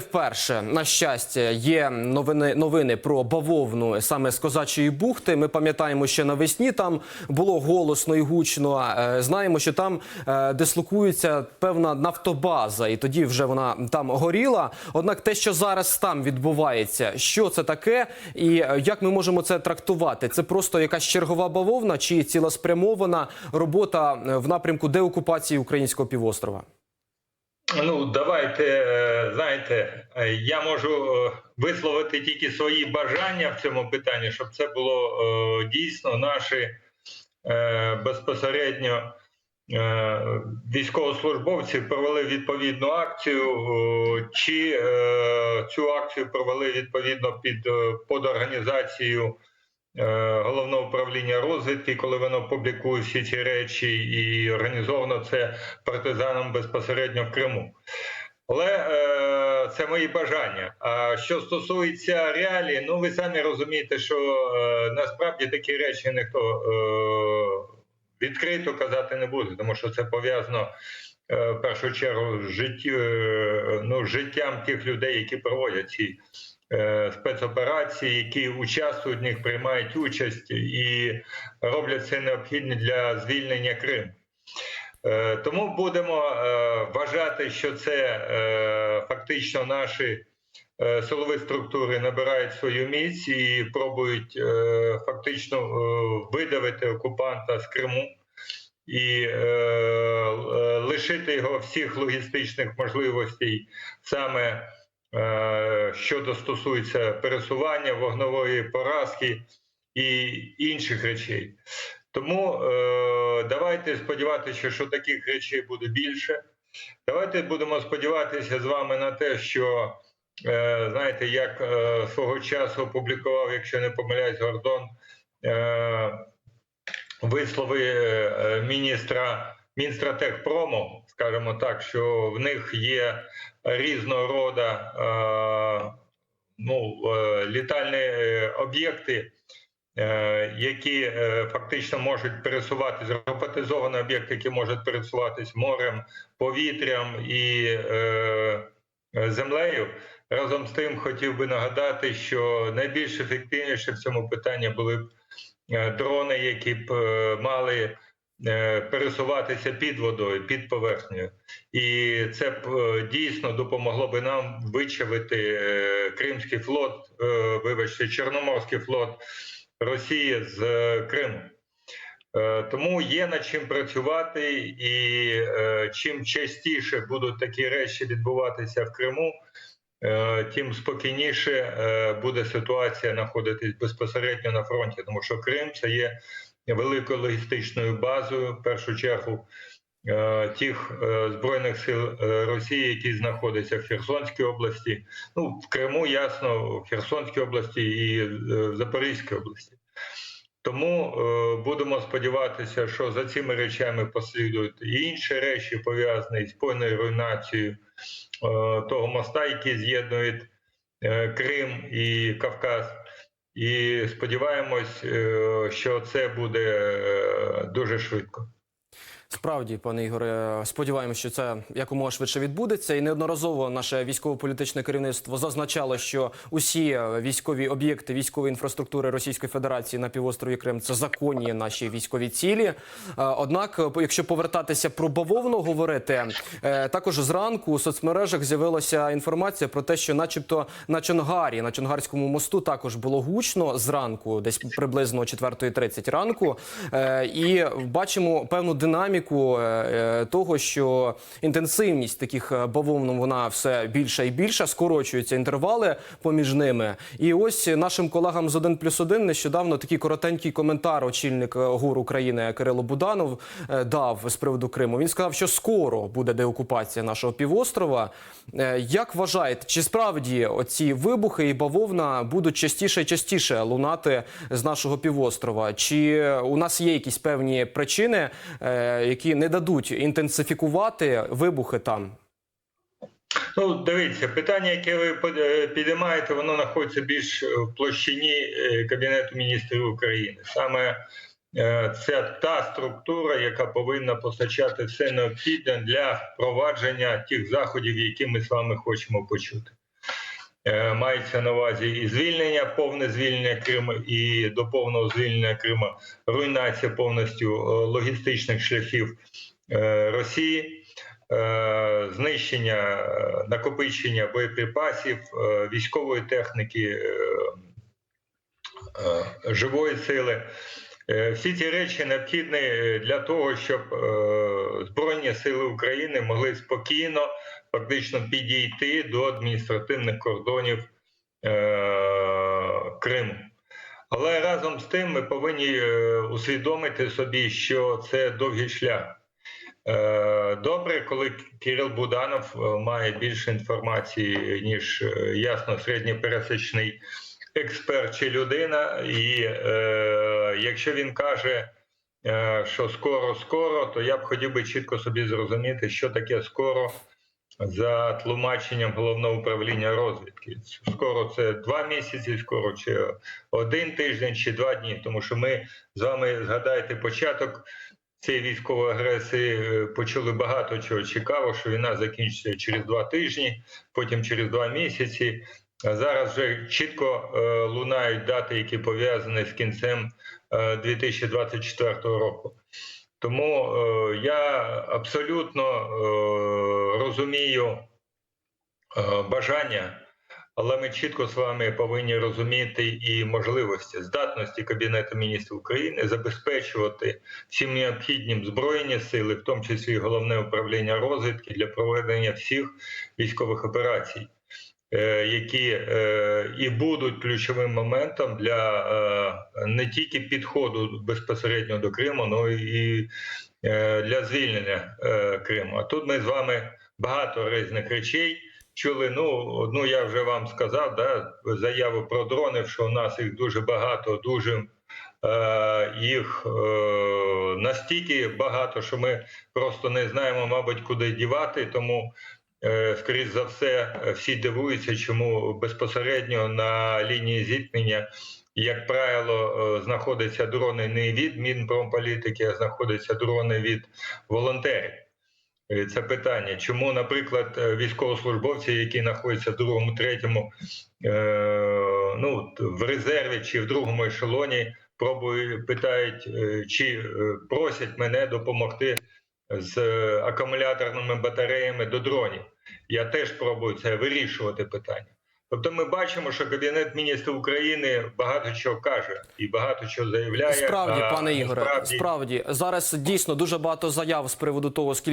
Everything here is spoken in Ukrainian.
Вперше на щастя є новини новини про бавовну саме з козачої бухти. Ми пам'ятаємо, що навесні там було голосно і гучно. Е, Знаємо, що там е, дислокується певна нафтобаза, і тоді вже вона там горіла. Однак, те, що зараз там відбувається, що це таке, і е, як ми можемо це трактувати? Це просто якась чергова бавовна чи цілеспрямована робота в напрямку деокупації українського півострова? Ну, давайте, е, знаєте, е, я можу е, висловити тільки свої бажання в цьому питанні, щоб це було дійсно наші безпосередньо військовослужбовці провели відповідну акцію, чи цю акцію провели відповідно під під організацією е, головного управління розвідки, коли воно публікує всі ці речі, і організовано це партизаном безпосередньо в Криму. Але е, це мої бажання. А що стосується реалій, ну ви самі розумієте, що е, насправді такі речі ніхто е, відкрито казати не буде, тому що це пов'язано е, в першу чергу з життю, е, ну, життям тих людей, які проводять ці е, спецоперації, які участвують в них, приймають участь і роблять це необхідне для звільнення Криму. Е, Тому будемо е, вважати, що це е, фактично наші е, силові структури набирають свою міць і пробують е, фактично е, видавити окупанта з Криму і е, е, лишити його всіх логістичних можливостей саме е, щодо стосується пересування вогнової поразки і інших речей. Тому е, давайте сподіватися, що таких речей буде більше. Давайте будемо сподіватися з вами на те, що е, знаєте, як е, свого часу опублікував, якщо не помиляюсь, Гордон е, вислови е, міністра Мінстратехпрому, скажімо так, що в них є різного роду е, ну, е, літальні е, об'єкти. Е, які е, фактично можуть пересуватись, роботизовані об'єкти, які можуть пересуватись морем, повітрям і е, землею. Разом з тим хотів би нагадати, що найбільш ефективніше в цьому питанні були б е, дрони, які б е, мали е, пересуватися під водою, під поверхнею. І це б е, дійсно допомогло би нам вичавити е, Кримський флот, е, вибачте, Чорноморський флот. Росії з е, Криму. Е, Тому є над чим працювати, і е, чим частіше будуть такі речі відбуватися в Криму, е, тим спокійніше е, буде ситуація знаходитись безпосередньо на фронті, тому що Крим це є великою логістичною базою, в першу чергу. е, Тих е, збройних сил е, Росії, які знаходяться в Херсонській області, ну в Криму, ясно, в Херсонській області і е, в Запорізькій області. Тому е, будемо сподіватися, що за цими речами послідують і інші речі, пов'язані з повною руйнацією е, того моста, який з'єднує е, Крим і Кавказ. І сподіваємось, що це буде дуже швидко. Справді, пане Ігоре, сподіваємося, що це якомога швидше відбудеться. І неодноразово наше військово-політичне керівництво зазначало, що усі військові об'єкти військової інфраструктури Російської Федерації на півострові Крим це законні наші військові цілі. Е, Однак, якщо повертатися про бавовну говорити, е, також зранку у соцмережах з'явилася інформація про те, що, начебто, на Чонгарі, на Чонгарському мосту, також було гучно зранку, десь приблизно о 4.30 ранку, Е, і бачимо певну динаміку е, того, що інтенсивність таких е, бавовн вона все більша і більша, скорочуються інтервали поміж ними. І ось нашим колегам з 1 плюс 1 нещодавно такий коротенький коментар очільник е, ГУР України Кирило Буданов е, дав з приводу Криму. Він сказав, що скоро буде деокупація нашого півострова. Е, Як вважаєте, чи справді оці вибухи і бавовна будуть частіше і частіше лунати з нашого півострова? Чи у нас є якісь певні причини, е, які не дадуть інтенсифікувати вибухи там? Ну, дивіться, питання, яке ви е, підіймаєте, воно знаходиться більш в площині е, Кабінету міністрів України. Саме е, це та структура, яка повинна постачати все необхідне для впровадження тих заходів, які ми з вами хочемо почути. Е, Мається на увазі і звільнення, повне звільнення Криму, і до повного звільнення Криму руйнація повністю е, логістичних шляхів е, Росії, знищення накопичення боєприпасів, військової техніки, живої сили. Е, Всі ці речі необхідні е, для того, щоб е, Збройні сили України могли спокійно фактично підійти до адміністративних кордонів Криму. Але разом з тим ми повинні усвідомити собі, що це довгий шлях. Добре, коли Кирил Буданов має більше інформації, ніж ясно середньопересечний експерт чи людина. І е, якщо він каже, е, що скоро, скоро, то я б хотів би чітко собі зрозуміти, що таке скоро за тлумаченням головного управління розвідки. Скоро це два місяці, скоро чи один тиждень, чи два дні. Тому що ми з вами згадаєте початок цієї військової агресії, е, почули багато чого цікавого, що війна закінчиться через два тижні, потім через два місяці. Зараз вже чітко е, лунають дати, які пов'язані з кінцем е, 2024 року. Тому е, я абсолютно е, розумію е, бажання, але ми чітко з вами повинні розуміти і можливості здатності Кабінету міністрів України забезпечувати всім необхідним збройні сили, в тому числі головне управління розвідки для проведення всіх військових операцій. Е, Які е, і будуть ключовим моментом для е, не тільки підходу безпосередньо до Криму, але і е, для звільнення Криму. А тут ми з вами багато різних речей чули. Ну, одну я вже вам сказав, да, заяву про дрони, що у нас їх дуже багато, дуже е, їх е, настільки багато, що ми просто не знаємо, мабуть, куди дівати. Тому, скоріш за все, всі дивуються, чому безпосередньо на лінії зіткнення. Як правило, е, знаходяться дрони не від Мінпромполітики, а знаходяться дрони від волонтерів. Е, Це питання, чому, наприклад, е, військовослужбовці, які знаходяться в другому, третьому, е, ну в резерві чи в другому ешелоні, пробують питають, е, чи е, просять мене допомогти з акумуляторними батареями до дронів. Я теж пробую це вирішувати питання. Тобто, ми бачимо, що Кабінет міністрів України багато чого каже і багато чого заявляє. Справді, а пане Ігоре, справді... справді зараз дійсно дуже багато заяв з приводу того, скільки